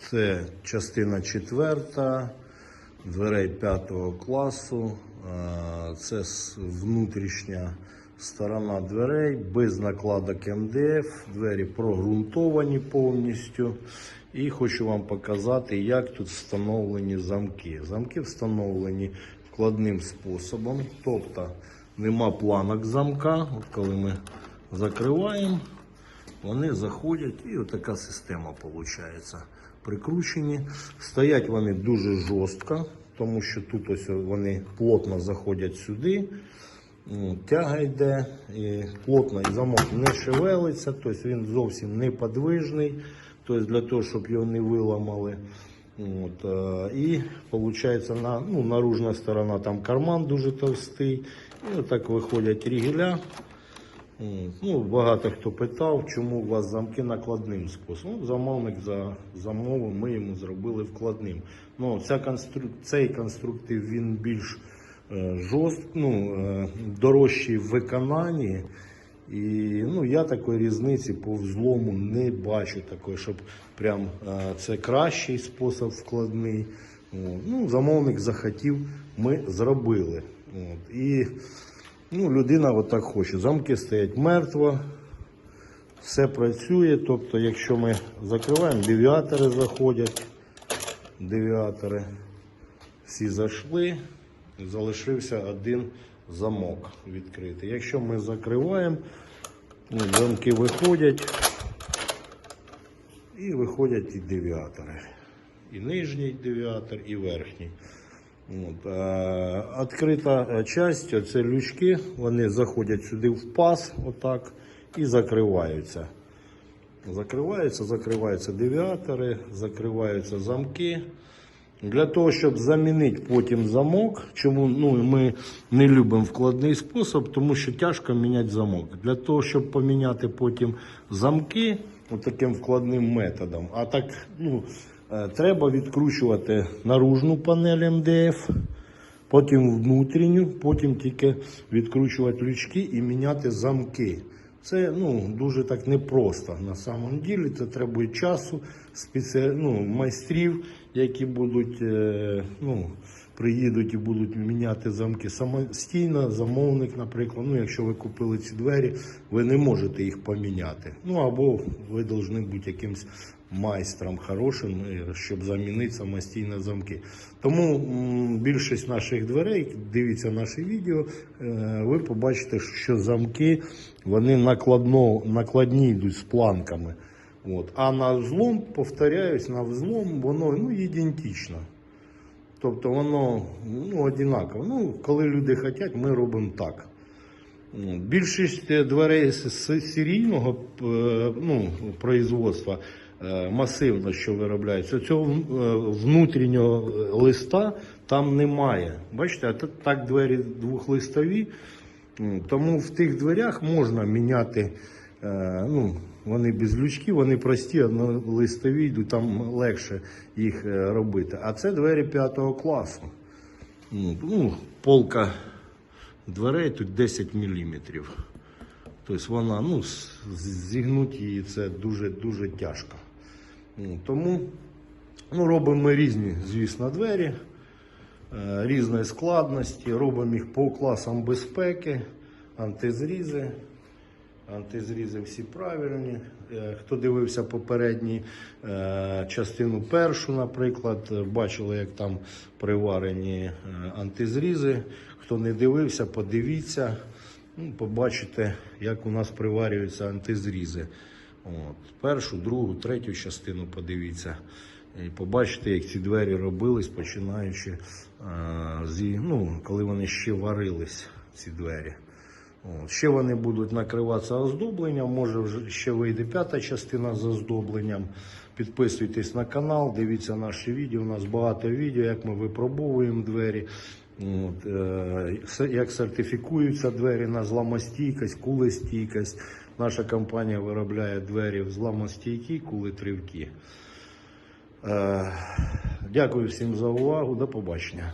Це частина четверта, дверей п'ятого класу. Це внутрішня сторона дверей без накладок МДФ. Двері прогрунтовані повністю. І хочу вам показати, як тут встановлені замки. Замки встановлені вкладним способом, тобто нема планок замка. От коли ми закриваємо, вони заходять і отака система виходить. Прикручені. Стоять вони дуже жорстко, тому що тут ось вони плотно заходять сюди. Тяга йде і плотно і замок не шевелиться, тобто він зовсім не подвижний, тобто для того, щоб його не виламали. От, е, і виходить, на, ну, наружна сторона там карман дуже товстий. І отак виходять рігеля. Ну, багато хто питав, чому у вас замки накладним способом. Ну, замовник за замову ми йому зробили вкладним. Ну, ця констру... Цей конструктив він більш е, жорст... ну, е, дорожчий в виконанні. І ну, я такої різниці по взлому не бачу такої, щоб прям е, це кращий спосіб вкладний. Ну, замовник захотів, ми зробили. От. І Ну, людина отак хоче. Замки стоять мертво, все працює. Тобто, якщо ми закриваємо, девіатори заходять. Девіатори всі зайшли, залишився один замок відкритий. Якщо ми закриваємо, ну, замки виходять і виходять і девіатори. І нижній девіатор, і верхній. От, е, часть, це лючки, вони заходять сюди в паз, отак, і закриваються. Закриваються, закриваються девіатори, закриваються замки. Для того, щоб замінити потім замок, чому ну, ми не любимо вкладний спосіб, тому що тяжко міняти замок. Для того, щоб поміняти потім замки таким вкладним методом, а так ну, треба відкручувати наружну панель МДФ, потім внутрішню, потім тільки відкручувати лючки і міняти замки. Це ну, дуже так непросто на самом ділі. Це требує часу, спеці... ну, майстрів, які будуть е, ну, приїдуть і будуть міняти замки самостійно. Замовник, наприклад, ну, якщо ви купили ці двері, ви не можете їх поміняти. Ну або ви повинні бути якимсь майстром хорошим, е, щоб замінити самостійно замки. Тому більшість наших дверей, дивіться наше відео, е, ви побачите, що замки вони накладно, накладні йдуть з планками. От. А на взлом, повторяюсь, на взлом воно ну, ідентично. Тобто воно ну, однаково. Ну, коли люди хочуть, ми робимо так. Ну, Більшість е, дверей з серійного е, ну, производства е, масивно, що виробляється, цього внутрішнього листа там немає. Бачите, а так двері двохлистові, тому в тих дверях можна міняти. Ну, вони без лючків, вони прості, однолистові, йдуть, там легше їх робити. А це двері п'ятого класу. Ну, ну, полка дверей тут 10 мм. Тобто вона, ну, зігнути її це дуже-дуже тяжко. Тому ну, робимо ми різні, звісно, двері е, різної складності, робимо їх по класам безпеки, антизрізи. Антизрізи всі правильні. Е, Хто дивився попередні е, частину першу, наприклад, бачили, як там приварені е, антизрізи. Хто не дивився, подивіться, ну, побачите, як у нас приварюються антизрізи. От. Першу, другу, третю частину подивіться. І побачите, як ці двері робились, починаючи е, зі, ну, коли вони ще варились, ці двері. Ще вони будуть накриватися оздобленням, може ще вийде п'ята частина з оздобленням. Підписуйтесь на канал, дивіться наші відео. У нас багато відео, як ми випробовуємо двері, е, як сертифікуються двері на зламостійкість, кулестійкість. Наша компанія виробляє двері в зламостійкі, кулетривкі. Е, Дякую всім за увагу. До побачення.